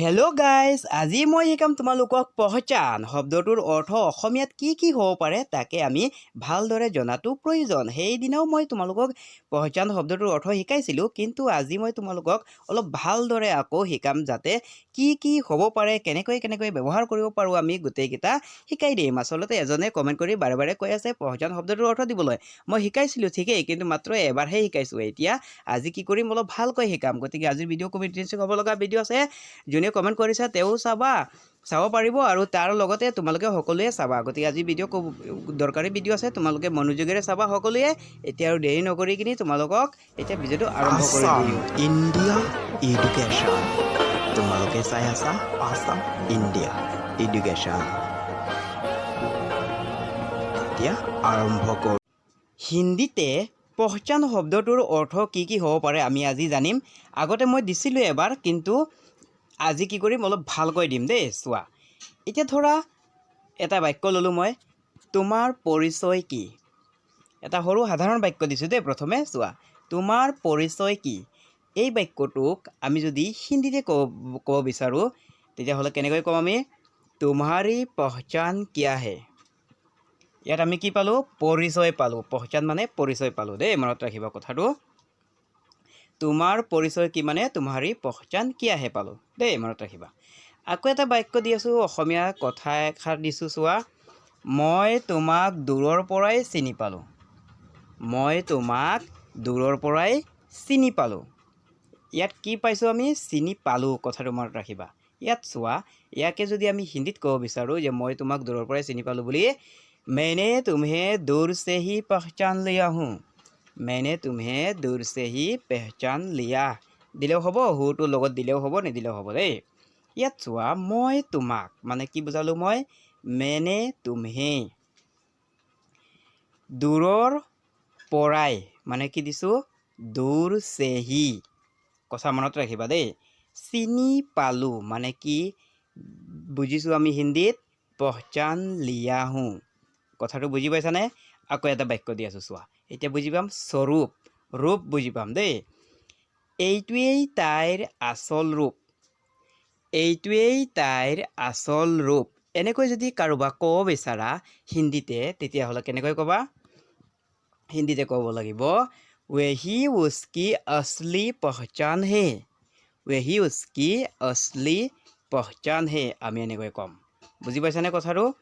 Hello' guys আজি মই শিকাম তোমালোকক পহচান শব্দটোৰ অৰ্থ অসমীয়াত কি কি হ'ব পাৰে তাকে আমি ভালদৰে জনাটো প্ৰয়োজন। সেইদিনাও মই তোমালোকক পহচান শব্দটোৰ অৰ্থ শিকাইছিলোঁ কিন্তু আজি মই তোমালোকক অলপ ভালদৰে আকৌ শিকাম যাতে কি কি হ'ব পাৰে কেনেকৈ কেনেকৈ ব্যৱহাৰ কৰিব পাৰোঁ আমি গোটেইকেইটা শিকাই দিম। আচলতে এজনে কমেণ্ট কৰি বাৰে বাৰে কৈ আছে পহচান শব্দটোৰ অৰ্থ দিবলৈ। মই শিকাইছিলোঁ ঠিকেই কিন্তু মাত্ৰ এবাৰহে শিকাইছোঁ। এতিয়া আজি কি কৰিম অলপ ভালকৈ শিকাম। গতিকে আজিৰ ভিডিঅ' কমেণ্টেঞ্চিং হ'ব লগা ভিডিঅ' আছে। যোনে কমেণ্ট কৰিছে তেওঁ চাবা চাব পাৰিব আৰু তাৰ লগতে তোমালোকে সকলোৱে চাবা। গতিকে আজি ভিডিঅ' দৰকাৰী ভিডিঅ' আছে তোমালোকে মনোযোগেৰে চাবা সকলোৱে। এতিয়া আৰু দেৰি নকৰি কিনি তোমালোকক এতিয়া ভিডিঅ'টো আৰম্ভ কৰি ইণ্ডিয়া এডুকেশ্যন। তোমালোকে চাই আছা আসাম ইণ্ডিয়া এডুকেশ্যন। এতিয়া আৰম্ভ কৰোঁ। হিন্দীতে পহচান শব্দটোৰ অৰ্থ কি কি হ'ব পাৰে আমি আজি জানিম। আগতে মই দিছিলোঁ এবাৰ কিন্তু আজি কি কৰিম? অলপ ভালকৈ দিম দেই চোৱা। এতিয়া ধৰা এটা বাক্য ল'লোঁ মই তোমাৰ পৰিচয় কি? এটা সৰু সাধাৰণ বাক্য দিছোঁ দেই প্ৰথমে চোৱা। তোমাৰ পৰিচয় কি? এই বাক্যটোক আমি যদি হিন্দীতে ক'ব ক'ব বিচাৰোঁ তেতিয়াহ'লে কেনেকৈ ক'ম আমি? তোমাৰী পহচান কিয়া হে? ইয়াত আমি কি পালোঁ? পৰিচয় পালোঁ। পহচান মানে পৰিচয় পালোঁ দেই মনত ৰাখিবা কথাটো। তোমাৰ পৰিচয় কিমানে তোমাৰ পহচান কি আহে পালোঁ? দেই মনত ৰাখিবা। আকৌ এটা বাক্য দি আছোঁ অসমীয়া কথা এষাৰ দিছোঁ চোৱা। মই তোমাক দূৰৰ পৰাই চিনি পালোঁ। মই তোমাক দূৰৰ পৰাই চিনি পালোঁ। ইয়াত কি পাইছোঁ আমি? চিনি পালোঁ কথাটো মনত ৰাখিবা। ইয়াত চোৱা ইয়াকে যদি আমি হিন্দীত ক'ব বিচাৰোঁ যে মই তোমাক দূৰৰ পৰাই চিনি পালোঁ বুলি মেনে তুমি দূৰ চেহি পহচান লৈ আহোঁ মেনে তুমি দূর সে হি পেহচান লিয়া দিলেও হ'ব হুটো লগত দিলেও হ'ব নিদিলেও হ'ব দেই ইয়াত চোৱা মই তোমাক মানে কি বুজালোঁ মই মেনে তুমি দূৰৰ পৰাই মানে কি দিছোঁ দূৰ চেহি কথা মনত ৰাখিবা দেই চিনি পালোঁ মানে কি বুজিছোঁ আমি হিন্দীত পহচান লিয়াহু কথাটো বুজি পাইছানে আকৌ এটা বাক্য দি আছোঁ চোৱা পাম স্বৰূপ ৰূপ বুজি পাম দেই। এইটোৱেই তাইৰ আচল ৰূপ। এইটোৱেই তাইৰ আচল ৰূপ। এনেকৈ যদি কাৰোবাক ক'ব বিচাৰা হিন্দীতে, তেতিয়াহ'লে কেনেকৈ ক'বা? হিন্দীতে ক'ব লাগিব, ৱেহি উস্কি আছলি পহচান হে। ৱেহি উস্কি আছলি পহচান হে, আমি এনেকৈ ক'ম। বুজি পাইছানে কথাটো?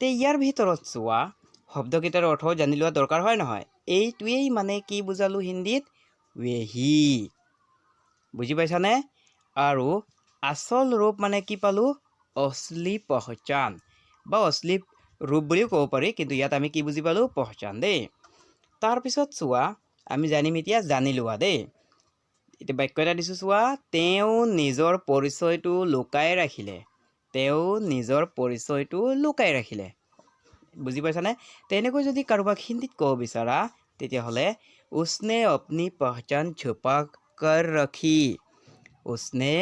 তে ইয়াৰ ভিতৰত চোৱা, শব্দকেইটাৰ অৰ্থ জানি লোৱা দৰকাৰ হয় নহয়। এইটোৱেই মানে কি বুজালোঁ হিন্দীত? ৱেহি। বুজি পাইছানে? আৰু আচল ৰূপ মানে কি পালোঁ? অশ্লী পহচান বা অশ্লী ৰূপ বুলিও ক'ব পাৰি, কিন্তু ইয়াত আমি কি বুজি পালোঁ? পহচান দেই। তাৰপিছত চোৱা, আমি জানিম এতিয়া, জানি লোৱা দেই। এতিয়া বাক্য এটা দিছোঁ চোৱা, তেওঁ নিজৰ পৰিচয়টো লুকাই ৰাখিলে। তেওঁ নিজৰ পৰিচয়টো লুকাই ৰাখিলে। বুজি পাইছানে? তেনেকৈ যদি কাৰোবাক হিন্দীত ক'ব বিচাৰা, তেতিয়াহ'লে উসনে অপনি পহচান ছুপা কৰ ৰাখি উসনে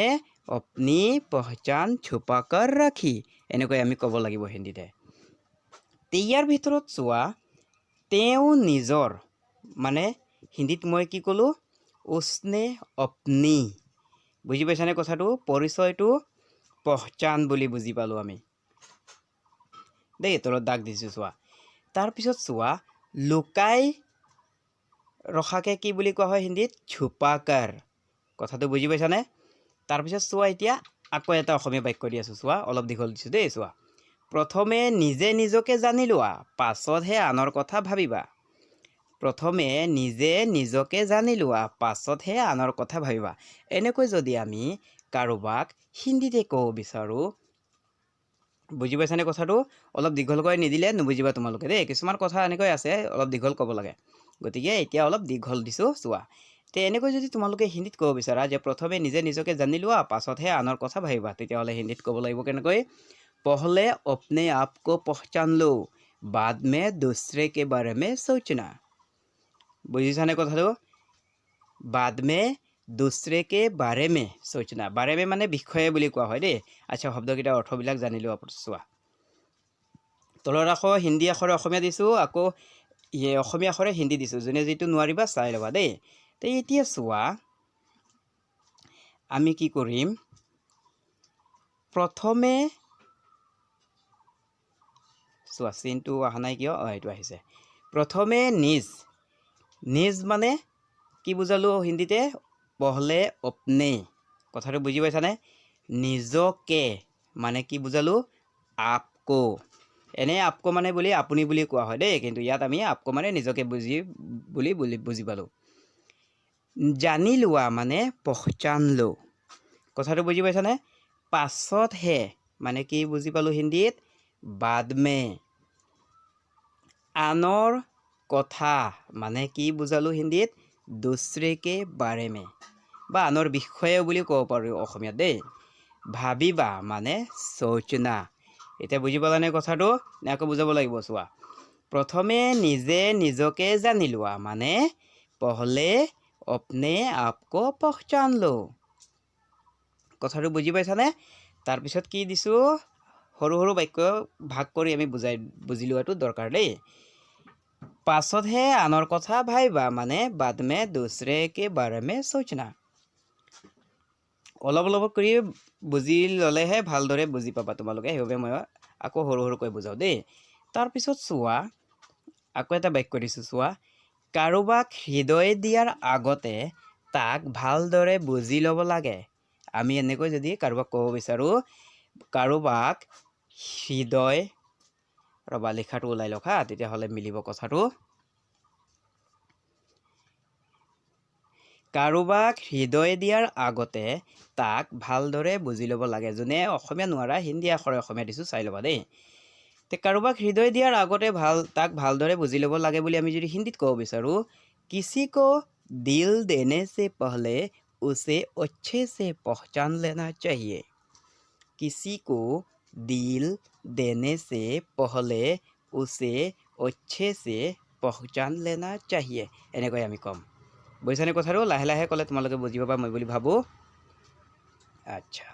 অপনি পহচান ছুপা কৰ ৰাখি এনেকৈ আমি ক'ব লাগিব হিন্দীতে। ইয়াৰ ভিতৰত চোৱা, তেওঁ নিজৰ মানে হিন্দীত মই কি ক'লোঁ উসনে অপনি বুজি পাইছানে কথাটো? পৰিচয়টো পহচান বুলি বুজি পালোঁ আমি। দেই তলত দাগ দিছোঁ চোৱা। তাৰপিছত চোৱা লুকাই ৰখাকে কি বুলি কোৱা হয় হিন্দীত? ছুপাকাৰ কথাটো বুজি পাইছানে? তাৰপিছত চোৱা এতিয়া আকৌ এটা অসমীয়া বাক্য দি আছোঁ চোৱা। অলপ দীঘল দিছোঁ দেই চোৱা। প্ৰথমে নিজে নিজকে জানি লোৱা পাছতহে আনৰ কথা ভাবিবা। প্ৰথমে নিজে নিজকে জানি লোৱা পাছতহে আনৰ কথা ভাবিবা। এনেকৈ যদি আমি কাৰোবাক হিন্দীতে ক'ব বিচাৰোঁ বুজি পাইছানে কথাটো? অলপ দীঘলকৈ নিদিলে নুবুজিবা তোমালোকে দেই। কিছুমান কথা এনেকৈ আছে অলপ দীঘল ক'ব লাগে। গতিকে এতিয়া অলপ দীঘল দিছোঁ চোৱা। তে এনেকৈ যদি তোমালোকে হিন্দীত ক'ব বিচাৰা যে প্ৰথমে নিজে নিজকে জানি লোৱা পাছতহে আনৰ কথা ভাবিবা তেতিয়াহ'লে হিন্দীত ক'ব লাগিব কেনেকৈ? পহলে অপনে আপকো পহচানলো বাদ মে দুচৰে কে বাৰে মে চৌচনা বুজিছানে কথাটো? বাদ মে দুচৰেকে বাৰে মে সোচনা বাৰে মে মানে বিষয়ে বুলি কোৱা হয় দেই। আচ্ছা শব্দকেইটাৰ অৰ্থবিলাক জানি লোৱা চোৱা। তলৰ আখৰ হিন্দী আখৰে অসমীয়া দিছোঁ আকৌ অসমীয়া আখৰে হিন্দী দিছোঁ। যোনে যিটো নোৱাৰিবা চাই ল'বা দেই। তে এতিয়া চোৱা আমি কি কৰিম? প্ৰথমে চোৱা চিনটো অহা নাই কিয়? অঁ এইটো আহিছে। প্ৰথমে নিজ। নিজ মানে কি বুজালোঁ হিন্দীতে? পহলে অপনে। কথাটো বুজি পাইছানে? নিজকে। মানে কি বুজালোঁ? আপকো। এনে আপকো মানে বুলি আপুনি বুলি কোৱা হয় দেই, কিন্তু ইয়াত আমি আপকো মানে নিজকে বুজি, বুলি বুলি বুজি পালোঁ। জানি লোৱা মানে পহচান লো কথাটো বুজি পাইছানে? পাছতহে মানে কি বুজি পালোঁ হিন্দীত? বাদমে। আনৰ কথা মানে কি বুজালোঁ হিন্দীত? দুচৰেকে বাৰেমে। বা আনৰ বিষয়ে বুলি ক'ব পাৰোঁ অসমীয়াত দেই। ভাবিবা মানে শৌচনা এতিয়া বুজি পালানে কথাটো? নে আকৌ বুজাব লাগিব চোৱা। প্ৰথমে নিজে নিজকে জানি লোৱা মানে পহলে অপনে আপকো পহচান লো। কথাটো বুজি পাইছানে? তাৰপিছত কি দিছোঁ? সৰু সৰু বাক্য ভাগ কৰি আমি বুজাই বুজি লোৱাটো দৰকাৰ দেই। পাছতহে আনৰ কথা ভাবিবা মানে বাদমে দুচৰেকে বাৰেমে সোচনা অলপ অলপ কৰি বুজি ল'লেহে ভালদৰে বুজি পাবা তোমালোকে, সেইবাবে মই আকৌ সৰু, সৰুকৈ বুজাওঁ দেই। তাৰপিছত চোৱা, আকৌ এটা বাক্য দিছোঁ, চোৱা। কাৰোবাক হৃদয় দিয়াৰ আগতে তাক ভালদৰে বুজি ল'ব লাগে। আমি এনেকৈ যদি কাৰোবাক ক'ব বিচাৰোঁ, কাৰোবাক হৃদয়, ৰবা, লিখাটো ওলাই লওক হা, তেতিয়াহ'লে মিলিব কথাটো। কাৰোবাক হৃদয় দিয়াৰ আগতে তাক ভালদৰে বুজি ল'ব লাগে। যোনে অসমীয়া নোৱাৰা, হিন্দী আখৰে অসমীয়া দিছোঁ, চাই ল'বা দেই। তে কাৰোবাক হৃদয় দিয়াৰ আগতে ভালো, তাক ভালদৰে বুজি ল'ব লাগে বুলি আমি যদি হিন্দীত ক'ব বিচাৰোঁ কিছি কো দিল দেনে সে পহলে উচে অচ্ছে সে পহচান লেনা চাহিয়ে। কিছি কো দিল দেনে সে পহলে উচে অচ্ছে সে পহচান লেনা চাহিয়ে, এনেকৈ আমি ক'ম। বুজিছানে কথাটো? লাহে লাহে ক'লে তোমালোকে বুজি পাবা মই বুলি ভাবোঁ। আচ্ছা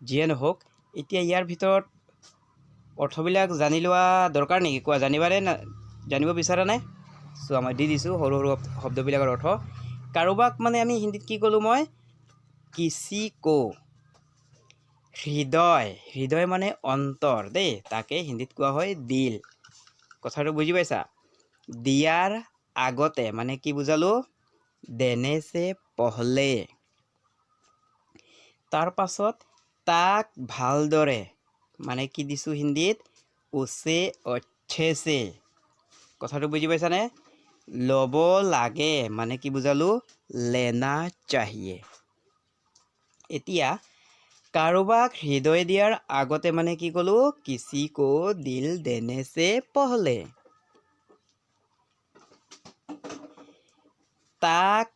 যিয়ে নহওক এতিয়া ইয়াৰ ভিতৰত অৰ্থবিলাক জানি লোৱা দৰকাৰ নেকি? কোৱা জানিবানে না জানিব বিচাৰানে চোৱা মই দি দিছোঁ সৰু সৰু শব্দবিলাকৰ অৰ্থ। কাৰোবাক মানে আমি হিন্দীত কি ক'লোঁ মই? কিচি কো। হৃদয়। হৃদয় মানে অন্তৰ দেই তাকে হিন্দীত কোৱা হয় দিল। কথাটো বুজি পাইছা? দিয়াৰ আগতে মানে কি বুজালোঁ? দেনে চে পহলে। তাৰ তাক ভালদৰে মানে কি দিছোঁ হিন্দীত? উচে অচ্ছেছে কথাটো বুজি পাইছানে? ল'ব লাগে মানে কি বুজালোঁ? লেনা চাহিয়ে। এতিয়া কাৰোবাক হৃদয় দিয়াৰ আগতে মানে কি ক'লোঁ? কিচি কো দিল দেনে চে পহলে। তাক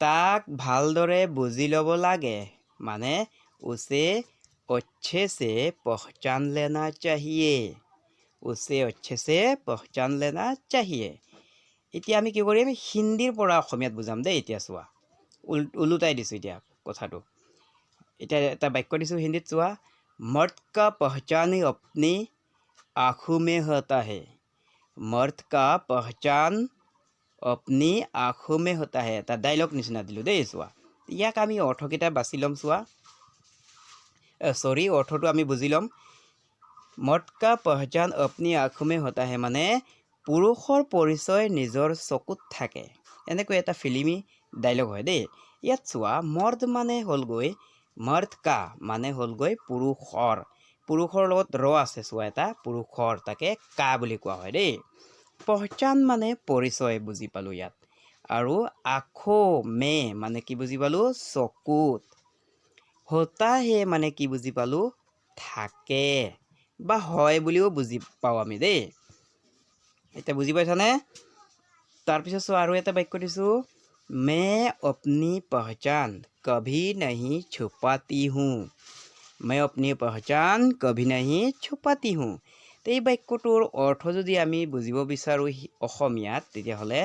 তাক ভালদৰে বুজি ল'ব লাগে মানে উচে अच्छे से पहचान लेना चाहिए উচে अच्छे से पहचान लेना चाहिए এতিয়া আমি কি কৰিম হিন্দীৰ পৰা অসমীয়াত বুজাম দেই এতিয়া চোৱা উল ওলোটাই দিছোঁ এতিয়া কথাটো এতিয়া এটা বাক্য দিছোঁ হিন্দীত চোৱা মৰ্দ কা পহচান अपनी आँखों में होता है मर्द का पहचान অপনি আহোমে হতাহে এটা ডাইলগ নিচিনা দিলোঁ দেই চোৱা ইয়াক আমি অৰ্থকেইটা বাছি ল'ম চোৱা চৰি অৰ্থটো আমি বুজি ল'ম মটকা পহজান অপনি আহোমে হতাহে মানে পুৰুষৰ পৰিচয় নিজৰ চকুত থাকে এনেকৈ এটা ফিল্মী ডাইলগ হয় দেই ইয়াত চোৱা মৰ্দ মানে হ'লগৈ মৰ্দ কা মানে হ'লগৈ পুৰুষৰ পুৰুষৰ লগত ৰ আছে চোৱা এটা পুৰুষৰ তাকে কা বুলি কোৱা হয় দেই পহচান মানে পৰিচয় বুজি পালোঁ ইয়াত। আৰু আখো মে মানে কি বুজি পালোঁ? চকুত। হতাহে মানে কি বুজি পালোঁ? থাকে। বা হয় বুলিও বুজি পাওঁ আমি দেই। এতিয়া বুজি পাইছানে? তাৰপিছত চোৱা, আৰু এটা বাক্য দিছোঁ। মে অপনি পহচান, কভি নাহি ছুপাতি হোঁ। মে অপনি পহচান, কভি নাহি ছুপাতি হোঁ। এই বাক্যটোৰ অৰ্থ যদি আমি বুজিব বিচাৰোঁ অসমীয়াত তেতিয়াহ'লে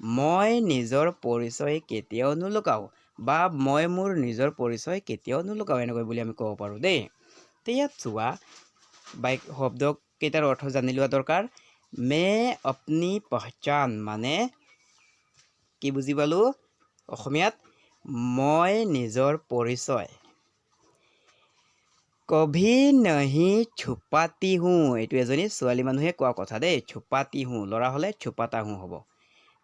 মই নিজৰ পৰিচয় কেতিয়াও নুলুকাওঁ বা মই মোৰ নিজৰ পৰিচয় কেতিয়াও নুলুকাওঁ এনেকৈ বুলি আমি ক'ব পাৰোঁ দেই। তে ইয়াত চোৱা বাইক শব্দকেইটাৰ অৰ্থ জানি লোৱা দৰকাৰ। মে আপনি পহচান মানে কি বুজি পালোঁ? অসমীয়াত মই নিজৰ পৰিচয়। কভি নহি ছুপাতি হো। এইটো এজনী ছোৱালী মানুহে কোৱা কথা দেই ছুপাতি হো, ল'ৰা হ'লে ছুপাতা হো হ'ব।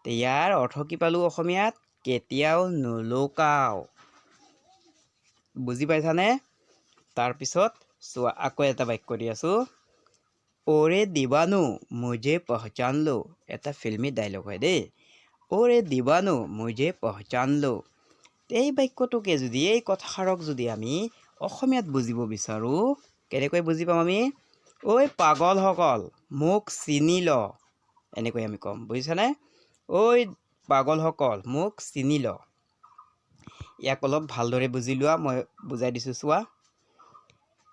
তে ইয়াৰ অৰ্থ কি পালোঁ অসমীয়াত? কেতিয়াও নুলুকাও। বুজি পাইছানে? তাৰপিছত চোৱা, আকৌ এটা বাক্য দি আছোঁ। অ'ৰে দিবানু মুজে পহচান লো এটা ফিল্মি ডাইলগ হয় দেই। অ'ৰে দিবানু মুজে পহচান লো এই বাক্যটোকে যদি, এই কথাষাৰক যদি আমি অসমীয়াত বুজিব বিচাৰোঁ। কেনেকৈ বুজি পাম আমি? ঐ পাগলসকল, মোক চিনি ল। এনেকৈ আমি ক'ম, বুজিছানে? ঐ পাগলসকল, মোক চিনি ল। ইয়াক অলপ ভালদৰে বুজি লোৱা, মই বুজাই দিছোঁ, চোৱা।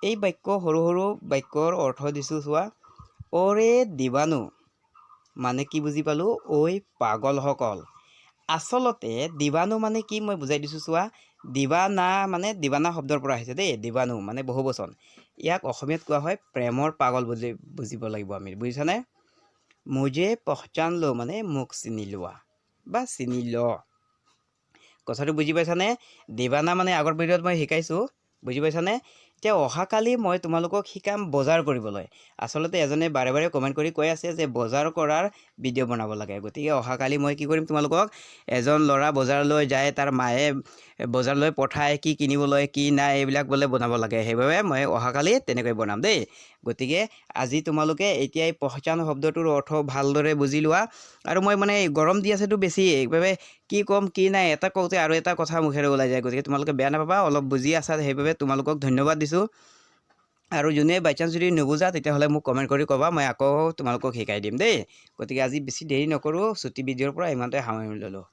এই বাক্য সৰু সৰু বাক্যৰ অৰ্থ দিছোঁ, চোৱা। অ'ৰে দিবানু মানে কি বুজি পালোঁ? ঐ পাগলসকল। আচলতে দিবানু মানে কি মই বুজাই দিছোঁ, চোৱা। দিবানা মানে দিবানা শব্দৰ পৰা আহিছে দেই দিবানু মানে বহু বচন। ইয়াক অসমীয়াত কোৱা হয় প্ৰেমৰ পাগল বুলি বুজিব লাগিব আমি বুজিছানে? মুজে পহচান লো মানে মোক চিনি লোৱা বা চিনি ল। কথাটো বুজি পাইছানে? দিবানা মানে আগৰ ভিডিঅ'ত মই শিকাইছোঁ বুজি পাইছানে? এতিয়া অহাকালি মই তোমালোকক শিকাম বজাৰ কৰিবলৈ। আচলতে এজনে বাৰে বাৰে কমেণ্ট কৰি কৈ আছে যে বজাৰ কৰাৰ ভিডিঅ' বনাব লাগে। গতিকে অহাকালি মই কি কৰিম তোমালোকক, এজন ল'ৰা বজাৰলৈ যায়, তাৰ মায়ে বজাৰলৈ পঠায় কি কিনিবলৈ, কি নাই, এইবিলাক বোলে বনাব লাগে। সেইবাবে মই অহাকালি তেনেকৈ বনাম দেই। গতিকে আজি তোমালোকে এতিয়াই পহচান শব্দটোৰ অৰ্থ ভালদৰে বুজি লোৱা আৰু মই মানে গৰম দি আছেতো বেছি সেইবাবে কি ক'ম, কি নাই, এটা কওঁতে আৰু এটা কথা মুখেৰে ওলাই যায়। গতিকে তোমালোকে বেয়া নাপাবা, অলপ বুজি আছা, সেইবাবে তোমালোকক ধন্যবাদ দিছোঁ। আৰু যোনে বাই যদি নুবুজা, তেতিয়াহ'লে মোক কমেণ্ট কৰি ক'বা, মই আকৌ তোমালোকক শিকাই দিম দেই। গতিকে আজি বেছি দেৰি নকৰোঁ, ছুটি ভিডিঅ'ৰ পৰা ইমানতে সামৰি ল'লোঁ।